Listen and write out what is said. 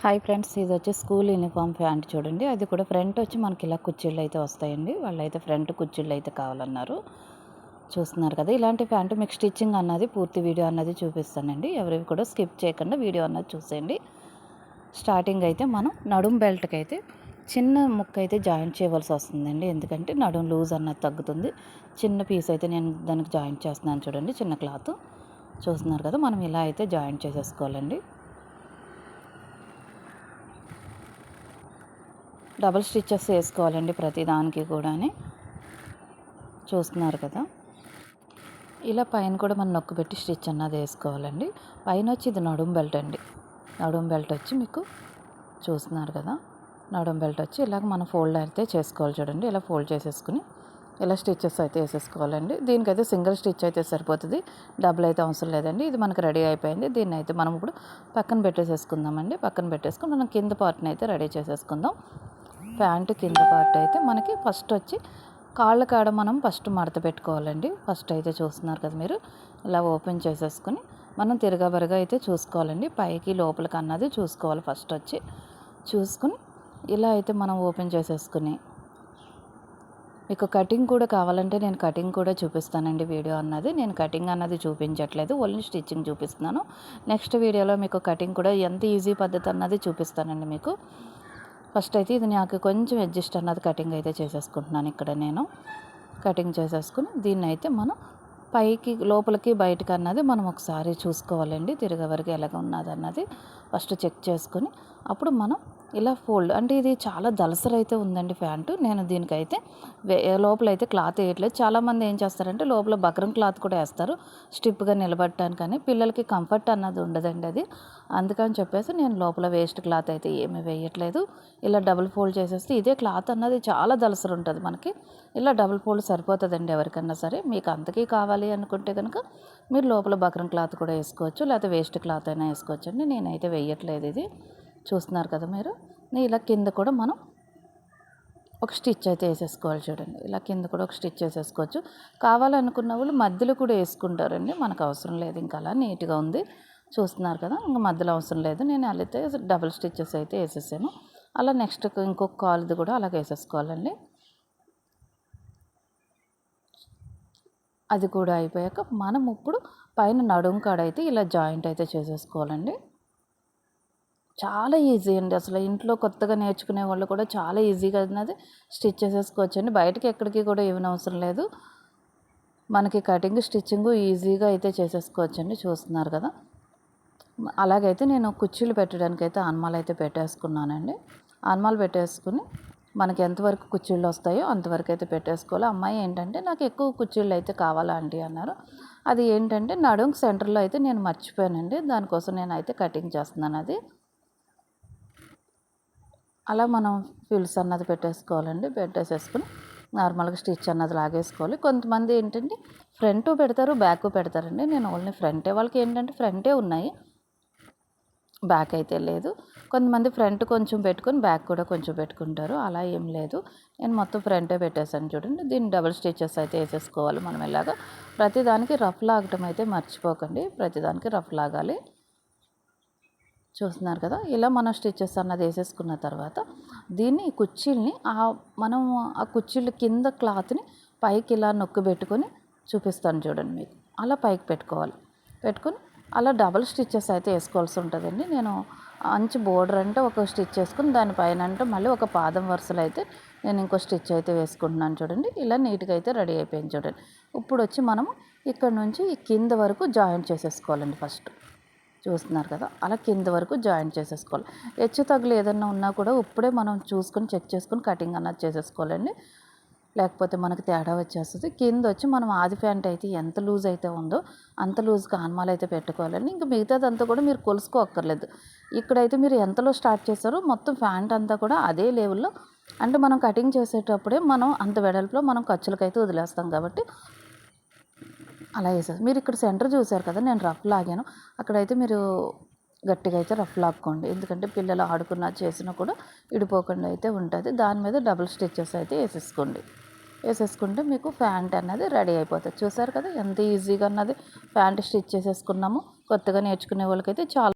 Hi friends ఇది వచ్చి school uniform pant చూడండి. అది కూడా ఫ్రంట్ వచ్చి మనకి ఇలా కుర్చీళ్ళు అయితే వస్తాయండి. వాళ్ళైతే ఫ్రంట్ కుర్చీళ్ళు అయితే కావాలన్నారు. చూస్తున్నారు కదా ఇలాంటి ప్యాంటు మీకు స్టిచ్చింగ్ అన్నది పూర్తి వీడియో అన్నది చూపిస్తానండి. ఎవరివి కూడా స్కిప్ చేయకుండా వీడియో అన్నది చూసేయండి. స్టార్టింగ్ అయితే మనం నడుం బెల్ట్కి అయితే చిన్న ముక్క అయితే జాయింట్ చేయవలసి వస్తుందండి. ఎందుకంటే నడుం లూజ్ అన్నది తగ్గుతుంది. చిన్న పీస్ అయితే నేను దానికి జాయింట్ చేస్తున్నాను చూడండి చిన్న క్లాత్. చూస్తున్నారు కదా మనం ఇలా అయితే జాయింట్ చేసేసుకోవాలండి. డబల్ స్టిచ్చెస్ వేసుకోవాలండి ప్రతి దానికి కూడా చూస్తున్నారు కదా. ఇలా పైన కూడా మనం నొక్కు పెట్టి స్టిచ్ అన్నది వేసుకోవాలండి. పైన వచ్చి ఇది నడుం బెల్ట్ అండి. నడుం బెల్ట్ వచ్చి మీకు చూస్తున్నారు కదా. నడుం బెల్ట్ వచ్చి ఇలాగ మనం ఫోల్డ్ అయితే చేసుకోవాలి చూడండి. ఇలా ఫోల్డ్ చేసేసుకుని ఇలా స్టిచ్చెస్ అయితే వేసేసుకోవాలండి. దీనికైతే సింగిల్ స్టిచ్ అయితే సరిపోతుంది. డబుల్ అయితే అవసరం లేదండి. ఇది మనకు రెడీ అయిపోయింది. దీన్ని అయితే మనం ఇప్పుడు పక్కన పెట్టేసేసుకుందామండి. పక్కన పెట్టేసుకుని మనం కింద పార్ట్ని అయితే రెడీ చేసేసుకుందాం. ప్యాంటు కింద పార్ట్ అయితే మనకి ఫస్ట్ వచ్చి కాళ్ళ కాడ మనం ఫస్ట్ మడత పెట్టుకోవాలండి. ఫస్ట్ అయితే చూస్తున్నారు కదా మీరు. ఇలా ఓపెన్ చేసేసుకుని మనం తిరగబరగా అయితే చూసుకోవాలండి. పైకి లోపలికి అన్నది చూసుకోవాలి ఫస్ట్ వచ్చి. చూసుకుని ఇలా అయితే మనం ఓపెన్ చేసేసుకుని. మీకు కటింగ్ కూడా కావాలంటే నేను కటింగ్ కూడా చూపిస్తానండి వీడియో అన్నది. నేను కటింగ్ అన్నది చూపించట్లేదు. ఓన్లీ స్టిచ్చింగ్ చూపిస్తున్నాను. నెక్స్ట్ వీడియోలో మీకు కటింగ్ కూడా ఎంత ఈజీ పద్ధతి అన్నది చూపిస్తానండి మీకు. ఫస్ట్ అయితే ఇది నాకు కొంచెం అడ్జస్ట్ అన్నది కటింగ్ అయితే చేసేసుకుంటున్నాను ఇక్కడ నేను. కటింగ్ చేసేసుకుని దీన్ని అయితే మనం పైకి లోపలికి బయటకు అన్నది మనం ఒకసారి చూసుకోవాలండి తిరిగే వరకు ఎలాగ ఉన్నది అన్నది ఫస్ట్ చెక్ చేసుకుని అప్పుడు మనం ఇలా ఫోల్డ్ అంటే ఇది చాలా దలసరైతే ఉందండి ప్యాంటు. నేను దీనికైతే లోపల అయితే క్లాత్ వేయట్లేదు. చాలామంది ఏం చేస్తారంటే లోపల బక్రం క్లాత్ కూడా వేస్తారు. స్టిప్గా నిలబడటానికి కానీ పిల్లలకి కంఫర్ట్ అన్నది ఉండదండి అది. అందుకని చెప్పేసి నేను లోపల వేస్ట్ క్లాత్ అయితే ఏమీ వేయట్లేదు. ఇలా డబుల్ ఫోల్డ్ చేసేస్తే ఇదే క్లాత్ అన్నది చాలా దలసర ఉంటుంది మనకి. ఇలా డబుల్ ఫోల్డ్ సరిపోతుందండి ఎవరికన్నా సరే. మీకు అంతకీ కావాలి అనుకుంటే కనుక మీరు లోపల బక్రం క్లాత్ కూడా వేసుకోవచ్చు. లేకపోతే వేస్ట్ క్లాత్ అయినా వేసుకోవచ్చు అండి నేనైతే వేయట్లేదు ఇది. చూస్తున్నారు కదా మీరు? ఇలా కింద కూడా మనం ఒక స్టిచ్ అయితే వేసేసుకోవాలి చూడండి. ఇలా కింద కూడా ఒక స్టిచ్ వేసేసుకోవచ్చు. కావాలనుకున్న వాళ్ళు మధ్యలో కూడా వేసుకుంటారండి. మనకు అవసరం లేదు. ఇంకా అలా నీట్గా ఉంది. చూస్తున్నారు కదా? ఇంకా మధ్యలో అవసరం లేదు. నేను అయితే డబుల్ స్టిచ్చెస్ అయితే వేసేసాను. అలా నెక్స్ట్ ఇంకొక కాలుది కూడా అలాగే వేసేసుకోవాలండి. అది కూడా అయిపోయాక మనం ఇప్పుడు పైన నడుం కాడ అయితే ఇలా జాయింట్ అయితే చేసేసుకోవాలండి. చాలా ఈజీ అండి. అసలు ఇంట్లో కొత్తగా నేర్చుకునే వాళ్ళు కూడా చాలా ఈజీగా ఉన్నది. స్టిచ్ చేసేసుకోవచ్చు అండి బయటకి ఎక్కడికి కూడా ఏమైనా అవసరం లేదు. మనకి కటింగ్ స్టిచ్చింగ్ ఈజీగా అయితే చేసేసుకోవచ్చు అండి చూస్తున్నారు కదా. అలాగైతే నేను కుర్చీలు పెట్టడానికి అయితే ఆన్మాలు అయితే పెట్టేసుకున్నానండి. ఆన్మాలు పెట్టేసుకుని మనకి ఎంతవరకు కుర్చీళ్ళు వస్తాయో అంతవరకు అయితే పెట్టేసుకోవాలి. అమ్మాయి ఏంటంటే నాకు ఎక్కువ కుర్చీళ్ళు అయితే కావాలా ఆంటీ అన్నారు. అది ఏంటంటే నడుం సెంటర్లో అయితే నేను మర్చిపోయానండి. దానికోసం నేను అయితే కటింగ్ చేస్తున్నాను అది. అలా మనం ఫిల్స్ అన్నది పెట్టేసుకోవాలండి. పెట్టేసేసుకుని నార్మల్గా స్టిచ్ అన్నది లాగేసుకోవాలి. కొంతమంది ఏంటంటే ఫ్రంట్ పెడతారు బ్యాక్ పెడతారండి. నేను ఓన్లీ ఫ్రంటే వాళ్ళకి ఏంటంటే ఫ్రంటే ఉన్నాయి. బ్యాక్ అయితే లేదు. కొంతమంది ఫ్రంట్ కొంచెం పెట్టుకొని బ్యాక్ కూడా కొంచెం పెట్టుకుంటారు. అలా ఏం లేదు. నేను మొత్తం ఫ్రంటే పెట్టేశాను చూడండి. దీన్ని డబుల్ స్టిచెస్ అయితే వేసేసుకోవాలి మనం ఇలాగా ప్రతిదానికి రఫ్ లాగటం అయితే మర్చిపోకండి. ప్రతిదానికి రఫ్ లాగాలి. చూస్తున్నారు కదా ఇలా మనం స్టిచ్చెస్ అన్నది వేసేసుకున్న తర్వాత దీన్ని కుర్చీల్ని ఆ మనం ఆ కుర్చీల కింద క్లాత్ని పైకి ఇలా నొక్కు పెట్టుకొని చూపిస్తాను చూడండి మీకు. అలా పైకి పెట్టుకోవాలి. పెట్టుకొని అలా డబల్ స్టిచ్చెస్ అయితే వేసుకోవాల్సి ఉంటుందండి. నేను అంచు బోర్డర్ అంటే ఒక స్టిచ్ వేసుకుని దానిపైన అంటే మళ్ళీ ఒక పాదం వరుసలు అయితే నేను ఇంకో స్టిచ్ అయితే వేసుకుంటున్నాను చూడండి. ఇలా నీట్గా అయితే రెడీ అయిపోయింది చూడండి. ఇప్పుడు వచ్చి మనం ఇక్కడ నుంచి ఈ కింద వరకు జాయింట్ చేసేసుకోవాలండి ఫస్ట్. చూస్తున్నారు కదా అలా కింద వరకు జాయింట్ చేసేసుకోవాలి. హెచ్చు తగ్గులు ఏదన్నా ఉన్నా కూడా ఇప్పుడే మనం చూసుకొని చెక్ చేసుకొని కటింగ్ అన్నది చేసేసుకోవాలండి. లేకపోతే మనకి తేడా వచ్చేస్తుంది. కింద వచ్చి మనం ఆది ప్యాంట్ అయితే ఎంత లూజ్ అయితే ఉందో అంత లూజ్గా కాన్మాలు అయితే పెట్టుకోవాలండి. ఇంకా మిగతాదంతా కూడా మీరు కొలుసుకోక్కర్లేదు. ఇక్కడైతే మీరు ఎంతలో స్టార్ట్ చేశారో మొత్తం ప్యాంట్ అంతా కూడా అదే లెవెల్లో. అంటే మనం కటింగ్ చేసేటప్పుడే మనం అంత వెడల్పులో మనం ఖర్చులకైతే వదిలేస్తాం కాబట్టి అలా వేసేది. మీరు ఇక్కడ సెంటర్ చూసారు కదా నేను రఫ్ లాగాను. అక్కడైతే మీరు గట్టిగా అయితే రఫ్ లాక్కోండి. ఎందుకంటే పిల్లలు ఆడుకున్నా చేసినా కూడా ఇడిపోకుండా అయితే ఉంటుంది. దాని మీద డబుల్ స్టిచ్చెస్ అయితే వేసేసుకోండి. వేసేసుకుంటే మీకు ప్యాంట్ అన్నది రెడీ అయిపోతుంది. చూసారు కదా ఎంత ఈజీగా అన్నది ప్యాంట్ స్టిచ్ చేసేసుకున్నాము. కొత్తగా నేర్చుకునే వాళ్ళకైతే చాలా